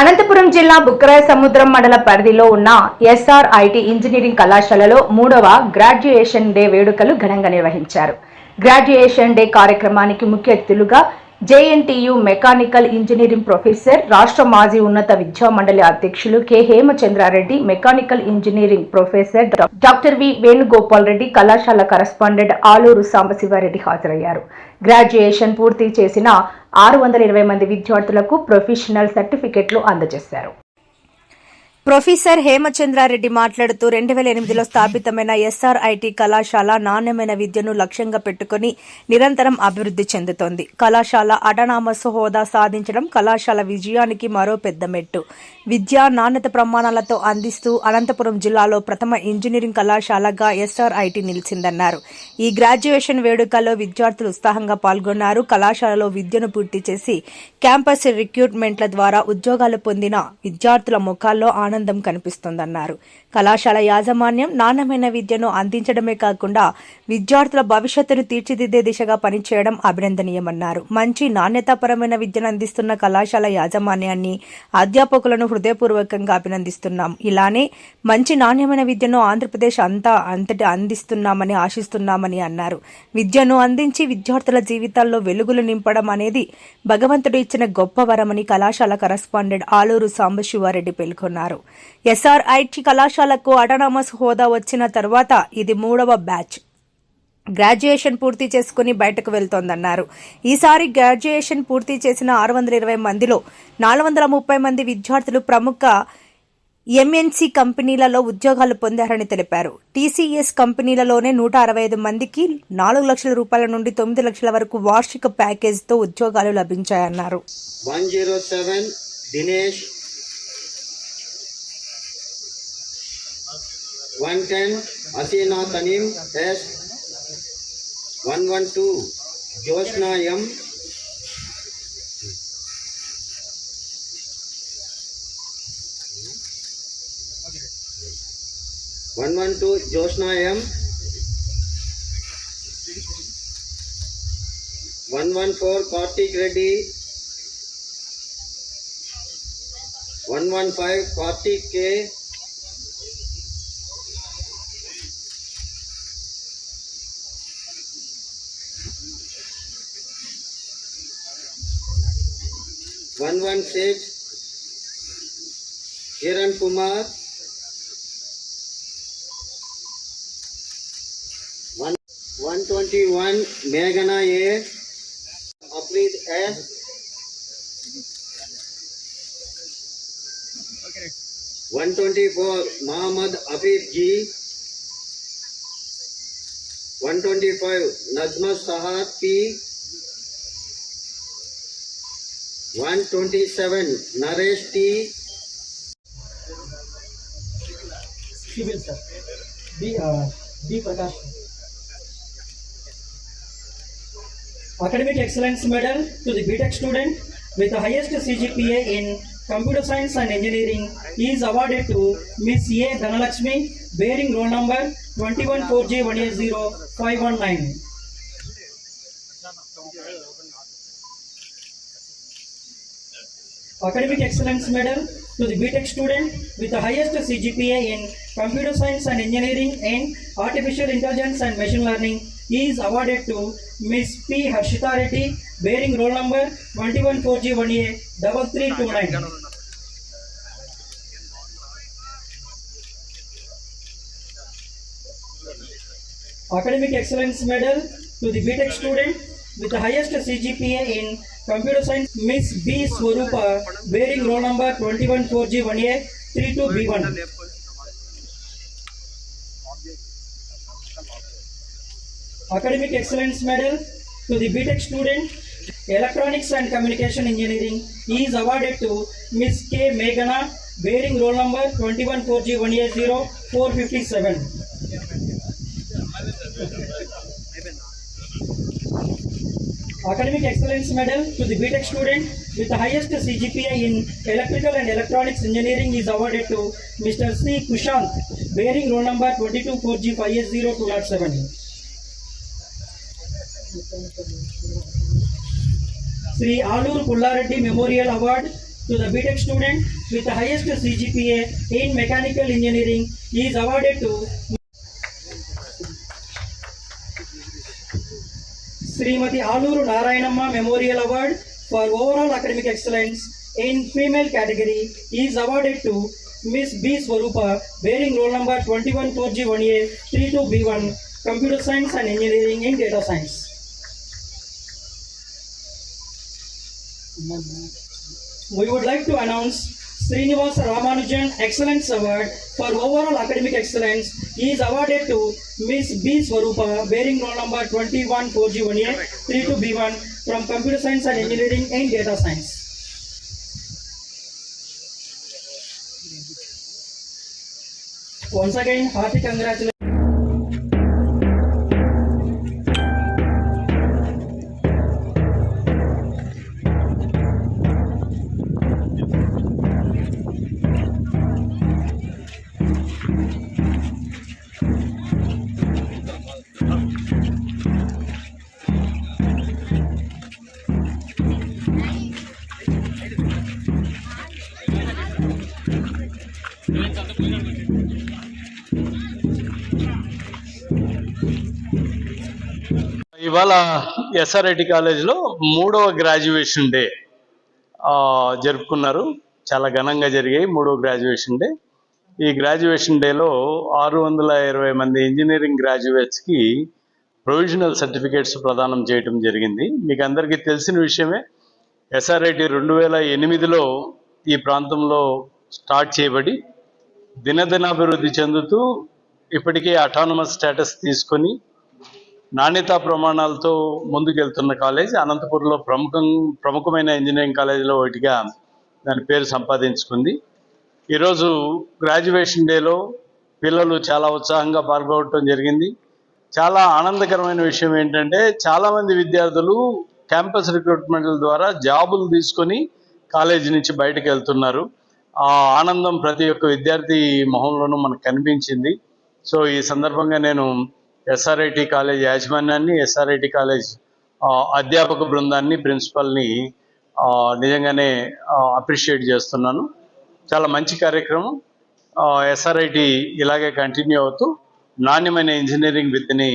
అనంతపురం జిల్లా బుక్కరాయ సముద్రం మండల పరిధిలో ఉన్న ఎస్ఆర్ ఐటీ ఇంజనీరింగ్ కళాశాలలో మూడవ గ్రాడ్యుయేషన్ డే వేడుకలు ఘనంగా నిర్వహించారు గ్రాడ్యుయేషన్ డే కార్యక్రమానికి ముఖ్య అతిథులుగా జేఎన్టీయు మెకానికల్ ఇంజనీరింగ్ ప్రొఫెసర్ రాష్ట్ర మాజీ ఉన్నత విద్యా మండలి అధ్యక్షులు K Hemachandra Reddy mechanical engineering professor doctor V Venugopal Reddy కళాశాల కరస్పాండెంట్ ఆలూరు సాంబశివారెడ్డి హాజరయ్యారు గ్రాడ్యుయేషన్ పూర్తి చేసిన ఆరు వందల ఇరవై మంది విద్యార్థులకు ప్రొఫెషనల్ సర్టిఫికెట్లు అందజేశారు ప్రొఫెసర్ హేమచంద్రారెడ్డి మాట్లాడుతూ రెండు వేల ఎనిమిదిలో స్థాపితమైన ఎస్ఆర్ఐటి కళాశాల నాణ్యమైన విద్యను లక్ష్యంగా పెట్టుకుని నిరంతరం అభివృద్ది చెందుతోంది కళాశాల అటనామస్ హోదా సాధించడం కళాశాల విజయానికి మరో పెద్ద మెట్టు విద్యా నాణ్యత ప్రమాణాలతో అందిస్తూ అనంతపురం జిల్లాలో ప్రథమ ఇంజనీరింగ్ కళాశాలగా ఎస్ఆర్ఐటి నిలిచిందన్నారు ఈ గ్రాడ్యుయేషన్ వేడుకలో విద్యార్థులు ఉత్సాహంగా పాల్గొన్నారు కళాశాలలో విద్యను పూర్తి చేసి క్యాంపస్ రిక్రూట్మెంట్ల ద్వారా ఉద్యోగాలు పొందిన విద్యార్థుల ముఖాల్లో ఆనంద ఆనందం కనిపిస్తోందన్నారు కళాశాల యాజమాన్యం నాణ్యమైన విద్యను అందించడమే కాకుండా విద్యార్థుల భవిష్యత్తును తీర్చిదిద్దే దిశగా పనిచేయడం అభినందనీయమన్నారు మంచి నాణ్యతాపరమైన విద్యను అందిస్తున్న కళాశాల యాజమాన్యాన్ని అధ్యాపకులను హృదయపూర్వకంగా అభినందిస్తున్నాం ఇలానే మంచి నాణ్యమైన విద్యను ఆంధ్రప్రదేశ్ అంతా అంతటి అందిస్తున్నామని ఆశిస్తున్నామని అన్నారు విద్యను అందించి విద్యార్థుల జీవితాల్లో వెలుగులు నింపడం అనేది భగవంతుడు ఇచ్చిన గొప్ప వరమని కళాశాల కరస్పాండెంట్ ఆలూరు సాంబశివారెడ్డి పేర్కొన్నారు చేశారు ఎస్ఆర్ఐటి కళాశాలకు అటానమస్ హోదా వచ్చిన తర్వాత ఇది మూడవ బ్యాచ్ గ్రాడ్యుయేషన్ పూర్తి చేసుకుని బయటకు వెళ్తోందన్నారు ఈసారి గ్రాడ్యుయేషన్ పూర్తి చేసిన ఆరు వందల ఇరవై మందిలో నాలుగు వందల ముప్పై మంది విద్యార్థులు ప్రముఖ ఎంఎన్సీ కంపెనీలలో ఉద్యోగాలు పొందారని తెలిపారు టీసీఎస్ కంపెనీలలోనే నూట అరవై ఐదు మందికి నాలుగు లక్షల రూపాయల నుండి తొమ్మిది లక్షల వరకు వార్షిక ప్యాకేజీతో ఉద్యోగాలు లభించాయన్నారు one zero seven Dinesh one ten असी ना तनीम S one one two Joshna M one one two Joshna M one one four Karthik Reddy one one five Karthik K one one six Kiran Kumar one one twenty one मेघना A Apreet S one twenty four Mohammed Afeef G one twenty five Najma साहब P 127 Naresh T. Civil sir. Uh, B Prakash. Academic Excellence Medal to the BTech student with the highest CGPA in Computer Science and Engineering is awarded to Miss A. Dhanalakshmi, bearing roll number 214J180519. Academic Excellence Medal to the BTEC student with the highest CGPA in Computer Science and Engineering and Artificial Intelligence and Machine Learning is awarded to Ms. P. Harshita Reddy, bearing roll number 214 a 3329 Academic Excellence Medal to the BTEC student with the highest CGPA in Computer Science Miss B. Swarupa, wearing roll number 214G1A32B1. Academic Excellence Medal to the BTech student, Electronics and Communication Engineering, is awarded to Miss K. Meghana, wearing roll number 214G1A0457 academic excellence medal to the BTEC student with the highest CGPA in electrical and electronics engineering is awarded to Mr. C. Kushant, bearing roll number 224G5S0207. Sri Alur Pullareddy Memorial Award to the BTEC student with the highest CGPA in mechanical engineering is awarded to Srimati Aluru Narayanamma Memorial Award for Overall Academic Excellence in Female category is awarded to Ms. B. Swarupa, bearing roll number 21-4G1A32B1, Computer Science and Engineering in Data Science. We would like to announce Srinivas Ramanujan Excellence Award for overall academic excellence he is awarded to Miss B Swarupa bearing roll number 21 32B1 from Computer Science and Engineering and Data Science. Once again, hearty congratulations. ఇవాళ SRIT కాలేజీలో మూడవ graduation day జరుపుకున్నారు చాలా ఘనంగా జరిగాయి మూడవ graduation day ఈ graduation డేలో ఆరు వందల ఇరవై మంది ఇంజనీరింగ్ గ్రాడ్యుయేట్స్కి ప్రొవిజనల్ సర్టిఫికేట్స్ ప్రదానం చేయటం జరిగింది మీకు అందరికీ తెలిసిన విషయమే ఎస్ఆర్ఐటి రెండు వేల ఎనిమిదిలో ఈ ప్రాంతంలో స్టార్ట్ చేయబడి దినదినాభివృద్ధి చెందుతూ ఇప్పటికే అటానమస్ స్టేటస్ తీసుకొని నాణ్యతా ప్రమాణాలతో ముందుకెళ్తున్న కాలేజ్ అనంతపురంలో ప్రముఖం ప్రముఖమైన ఇంజనీరింగ్ కాలేజీలో ఒకటిగా దాని పేరు సంపాదించుకుంది ఈరోజు గ్రాడ్యుయేషన్ డేలో పిల్లలు చాలా ఉత్సాహంగా పాల్గొనడం జరిగింది చాలా ఆనందకరమైన విషయం ఏంటంటే చాలామంది విద్యార్థులు క్యాంపస్ రిక్రూట్మెంట్ల ద్వారా జాబులు తీసుకొని కాలేజీ నుంచి బయటకు వెళ్తున్నారు ఆ ఆనందం ప్రతి ఒక్క విద్యార్థి మొహంలోనూ మనకు కనిపించింది సో ఈ సందర్భంగా నేను ఎస్ఆర్ఐటి కాలేజ్ యాజమాన్యాన్ని ఎస్ఆర్ఐటి కాలేజ్ అధ్యాపక బృందాన్ని ప్రిన్సిపల్ని నిజంగానే అప్రిషియేట్ చేస్తున్నాను చాలా మంచి కార్యక్రమం ఎస్ఆర్ఐటి ఇలాగే కంటిన్యూ అవుతూ నాణ్యమైన ఇంజనీరింగ్ విద్యని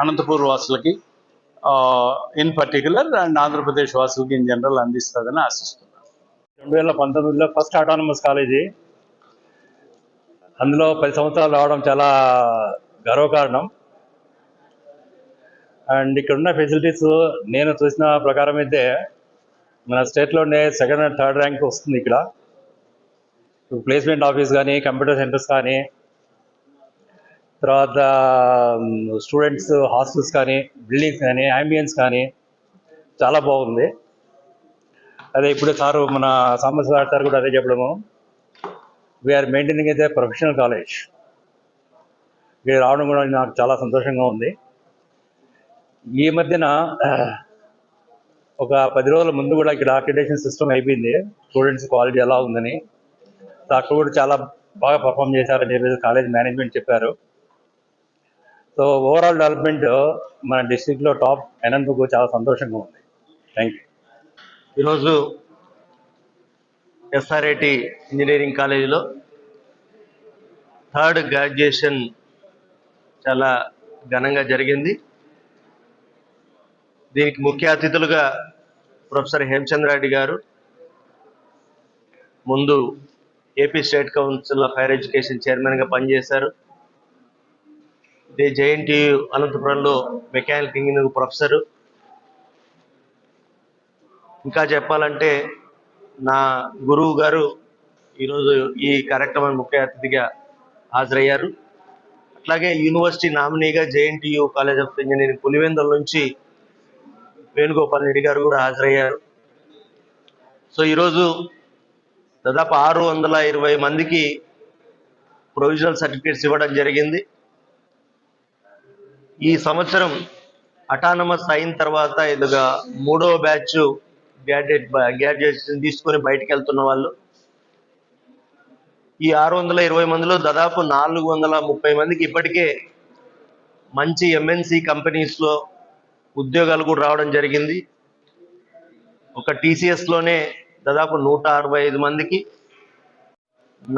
అనంతపూర్ వాసులకి ఇన్ పర్టికులర్ అండ్ ఆంధ్రప్రదేశ్ వాసులకి ఇన్ జనరల్ అందిస్తుందని ఆశిస్తున్నాను రెండు వేల పంతొమ్మిదిలో ఫస్ట్ అటానమస్ కాలేజీ అందులో పది సంవత్సరాలు రావడం చాలా గర్వకారణం అండ్ ఇక్కడ ఉన్న ఫెసిలిటీస్ నేను చూసిన ప్రకారం అయితే మన స్టేట్లోనే సెకండ్ అండ్ థర్డ్ ర్యాంక్ వస్తుంది ఇక్కడ ప్లేస్మెంట్ ఆఫీస్ కానీ కంప్యూటర్ సెంటర్స్ కానీ తర్వాత స్టూడెంట్స్ హాస్టల్స్ కానీ బిల్డింగ్స్ కానీ అంబియన్స్ కానీ చాలా బాగుంది అదే ఇప్పుడు సారు మన సాంబశివరావు సార్ కూడా అదే చెప్పడము వీఆర్ మెయింటైనింగ్ అయితే ప్రొఫెషనల్ కాలేజ్ వీరు రావడం కూడా నాకు చాలా సంతోషంగా ఉంది ఈ మధ్యన ఒక పది రోజుల ముందు కూడా ఇక్కడ అక్రిడేషన్ సిస్టమ్ అయిపోయింది స్టూడెంట్స్ క్వాలిటీ ఎలా ఉందని అక్కడ కూడా చాలా బాగా పర్ఫామ్ చేశారని చెప్పేసి కాలేజ్ మేనేజ్మెంట్ చెప్పారు సో ఓవరాల్ డెవలప్మెంట్ మన డిస్టిక్లో టాప్ అయినందుకు చాలా సంతోషంగా ఉంది థ్యాంక్ యూ ఈరోజు ఎస్ఆర్ఐటి ఇంజనీరింగ్ కాలేజీలో థర్డ్ గ్రాడ్యుయేషన్ చాలా ఘనంగా జరిగింది దీనికి ముఖ్య అతిథులుగా ప్రొఫెసర్ హేమచంద్ర రెడ్డి గారు ముందు AP state council of higher education చైర్మన్గా పనిచేశారు ఇదే జేఎన్టీయు అనంతపురంలో మెకానిక్ ఇంజనీరింగ్ ప్రొఫెసరు ఇంకా చెప్పాలంటే నా గురువు గారు ఈరోజు ఈ కార్యక్రమం ముఖ్య అతిథిగా హాజరయ్యారు అట్లాగే యూనివర్సిటీ నామినీగా JNTU college of engineering Pulivendula నుంచి వేణుగోపాల్ రెడ్డి గారు కూడా హాజరయ్యారు సో ఈరోజు దాదాపు ఆరు వందల ఇరవై మందికి ప్రొవిజనల్ సర్టిఫికేట్స్ ఇవ్వడం జరిగింది ఈ సంవత్సరం అటానమస్ అయిన తర్వాత ఇదిగా మూడో బ్యాచ్ గ్రాడ్యుయేట్ గ్రాడ్యుయేషన్ తీసుకొని బయటకు వెళ్తున్న వాళ్ళు ఈ ఆరు వందల ఇరవై మందిలో దాదాపు నాలుగు వందల ముప్పై మందికి ఇప్పటికే మంచి ఎంఎన్సి కంపెనీస్లో ఉద్యోగాలు కూడా రావడం జరిగింది ఒక టీసీఎస్లోనే దాదాపు నూట అరవై ఐదు మందికి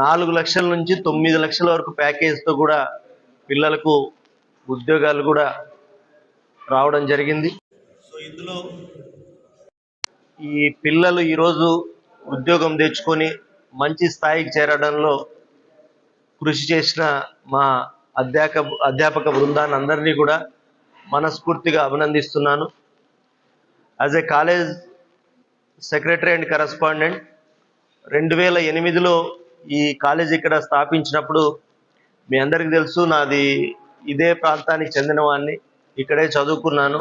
నాలుగు లక్షల నుంచి తొమ్మిది లక్షల వరకు ప్యాకేజ్తో కూడా పిల్లలకు ఉద్యోగాలు కూడా రావడం జరిగింది సో ఇందులో ఈ పిల్లలు ఈరోజు ఉద్యోగం తెచ్చుకొని మంచి స్థాయికి చేరడంలో కృషి చేసిన మా అధ్యాప అధ్యాపక బృందాన్ని అందరినీ కూడా మనస్ఫూర్తిగా అభినందిస్తున్నాను as a college secretary and correspondent రెండు వేల ఎనిమిదిలో ఈ కాలేజ్ ఇక్కడ స్థాపించినప్పుడు మీ అందరికీ తెలుసు నాది ఇదే ప్రాంతానికి చెందిన వాడిని ఇక్కడే చదువుకున్నాను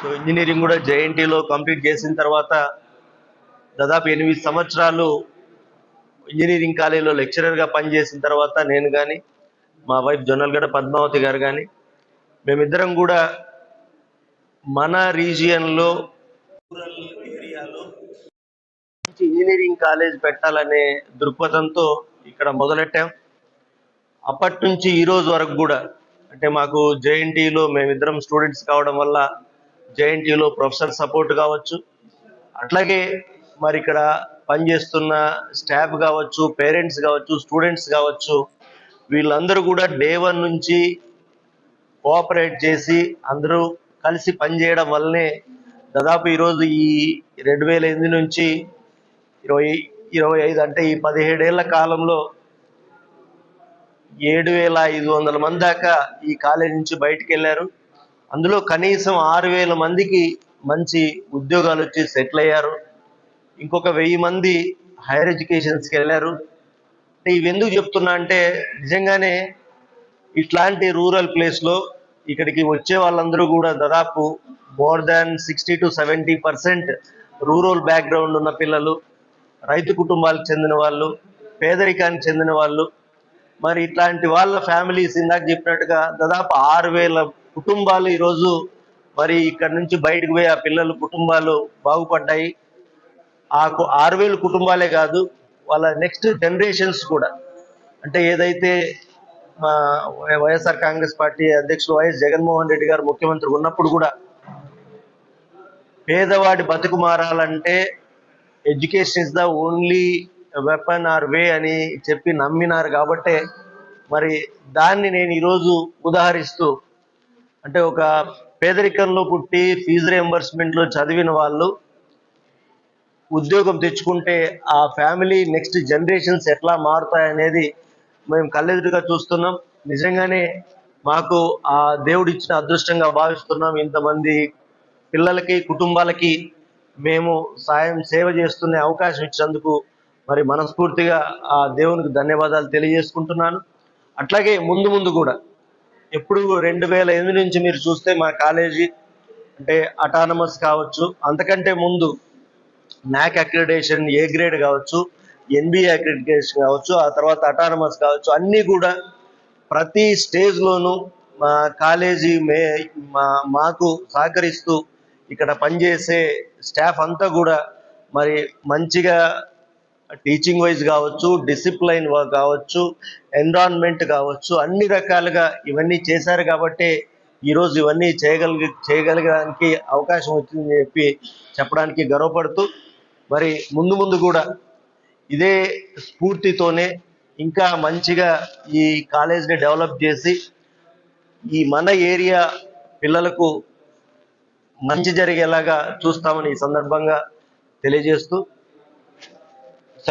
సో ఇంజనీరింగ్ కూడా జేఎన్టీలో కంప్లీట్ చేసిన తర్వాత దాదాపు ఎనిమిది సంవత్సరాలు ఇంజనీరింగ్ కాలేజీలో లెక్చరర్గా పనిచేసిన తర్వాత నేను కానీ మా వైఫ్ జొన్నల్గడ పద్మావతి గారు కానీ మేమిద్దరం కూడా మన రీజియన్లో రూరల్ ఏరియాలో మంచి ఇంజనీరింగ్ కాలేజ్ పెట్టాలనే దృక్పథంతో ఇక్కడ మొదలెట్టాం అప్పటి నుంచి ఈరోజు వరకు కూడా అంటే మాకు జేఎన్టీలో మేమిద్దరం స్టూడెంట్స్ కావడం వల్ల జేఎన్టీలో ప్రొఫెసర్ సపోర్ట్ కావచ్చు అట్లాగే మరి ఇక్కడ పనిచేస్తున్న స్టాఫ్ కావచ్చు పేరెంట్స్ కావచ్చు స్టూడెంట్స్ కావచ్చు వీళ్ళందరూ కూడా డే వన్ నుంచి కోఆపరేట్ చేసి అందరూ కలిసి పనిచేయడం వల్లనే దాదాపు ఈరోజు ఈ రెండు వేల ఎనిమిది నుంచి ఇరవై ఇరవై ఐదు అంటే ఈ పదిహేడేళ్ల కాలంలో ఏడు వేల ఐదు వందల మంది దాకా ఈ కాలేజీ నుంచి బయటకు వెళ్ళారు అందులో కనీసం ఆరు వేల మందికి మంచి ఉద్యోగాలు వచ్చి సెటిల్ అయ్యారు ఇంకొక వెయ్యి మంది హైయర్ ఎడ్యుకేషన్స్కి వెళ్ళారు ఇవి ఎందుకు చెప్తున్నా అంటే నిజంగానే ఇట్లాంటి రూరల్ ప్లేస్లో ఇక్కడికి వచ్చే వాళ్ళందరూ కూడా దాదాపు more than sixty to seventy percent rural background ఉన్న పిల్లలు రైతు కుటుంబాలకు చెందిన వాళ్ళు పేదరికానికి చెందిన వాళ్ళు మరి ఇట్లాంటి వాళ్ళ ఫ్యామిలీస్ ఇందాక చెప్పినట్టుగా దాదాపు ఆరు వేల కుటుంబాలు ఈరోజు మరి ఇక్కడ నుంచి బయటకు పోయి ఆ పిల్లల కుటుంబాలు బాగుపడ్డాయి ఆ ఆరు వేల కుటుంబాలే కాదు వాళ్ళ నెక్స్ట్ జనరేషన్స్ కూడా అంటే ఏదైతే వైఎస్ఆర్ కాంగ్రెస్ పార్టీ అధ్యక్షులు వైఎస్ జగన్మోహన్ రెడ్డి గారు ముఖ్యమంత్రి ఉన్నప్పుడు కూడా పేదవాడి బతుకు మారాలంటే education is the only weapon or way అని చెప్పి నమ్మినారు కాబట్టే మరి దాన్ని నేను ఈరోజు ఉదాహరిస్తూ అంటే ఒక పేదరికంలో పుట్టి ఫీజు రియంబర్స్మెంట్లో చదివిన వాళ్ళు ఉద్యోగం తెచ్చుకుంటే ఆ ఫ్యామిలీ నెక్స్ట్ జనరేషన్స్ ఎట్లా మారుతాయనేది మేము కళ్ళెదురుగా చూస్తున్నాం నిజంగానే మాకు ఆ దేవుడు ఇచ్చిన అదృష్టంగా భావిస్తున్నాం ఇంతమంది పిల్లలకి కుటుంబాలకి మేము సాయం సేవ చేస్తునే అవకాశం ఇచ్చినందుకు మరి మనస్ఫూర్తిగా ఆ దేవునికి ధన్యవాదాలు తెలియజేసుకుంటున్నాను అట్లాగే ముందు ముందు కూడా ఎప్పుడు రెండు వేల ఎనిమిది నుంచి మీరు చూస్తే మా కాలేజీ అంటే అటానమస్ కావచ్చు అంతకంటే ముందు నాక్ అక్రిడేషన్ ఏ గ్రేడ్ కావచ్చు ఎన్బిఏ అక్రిడిటేషన్ కావచ్చు ఆ తర్వాత అటానమస్ కావచ్చు అన్నీ కూడా ప్రతి స్టేజ్లోనూ మా కాలేజీ మే మా మాకు సహకరిస్తూ ఇక్కడ పనిచేసే స్టాఫ్ అంతా కూడా మరి మంచిగా టీచింగ్ వైజ్ కావచ్చు డిసిప్లైన్ కావచ్చు ఎన్విరాన్మెంట్ కావచ్చు అన్ని రకాలుగా ఇవన్నీ చేశారు కాబట్టి ఈరోజు ఇవన్నీ చేయగలిగి చేయగలగడానికి అవకాశం వచ్చిందని చెప్పి చెప్పడానికి గర్వపడుతూ మరి ముందు ముందు కూడా ఇదే స్ఫూర్తితోనే ఇంకా మంచిగా ఈ కాలేజీని డెవలప్ చేసి ఈ మన ఏరియా పిల్లలకు మంచి జరిగేలాగా చూస్తామని ఈ సందర్భంగా తెలియజేస్తూ